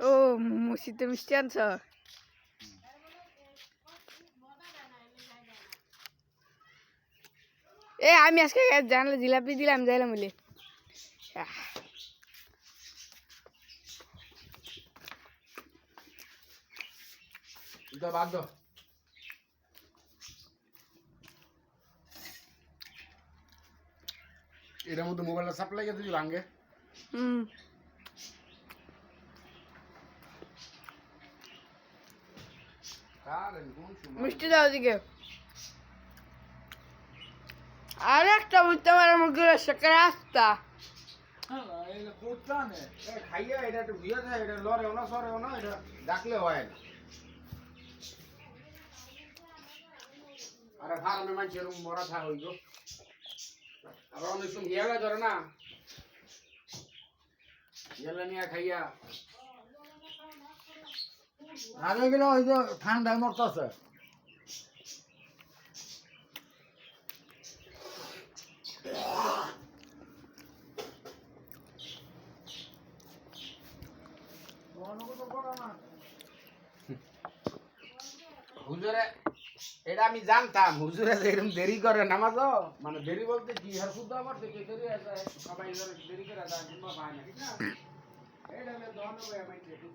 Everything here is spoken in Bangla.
ও মুসিতে মিষ্টি আনছ? এ আমি আজকে জানলে জিলাপি দিলাম যাইলাম বলে। এটার মধ্যে মোবাইলটা সাপ্লাই গেছে ভাঙ্গে। হুম। মিষ্টি দাও দিকে আর একটা বুঝতে পারার মুখে সেখানে আসতা খাইয়া এটা একটু ঘুরিয়ে দেয় এটা লড়েও না সরেও না এটা ডাকলে হয় আরে ফার্মে এরকম মরা থা হইতো আবার অনেক সময় গেলা ধরে না। গেলা নিয়ে খাইয়া। আগে গেলে ওই যে ঠান্ডায় মরতেছে। হুজুরে, এটা আমি জানতাম, হুজুরে যে এরকম দেরি করে নামাজ মানে দেরি বলতে কি আর শুদ্ধ আমার সবাই দেরি করে না? ఏడమే దోమ భయం అని చెప్పి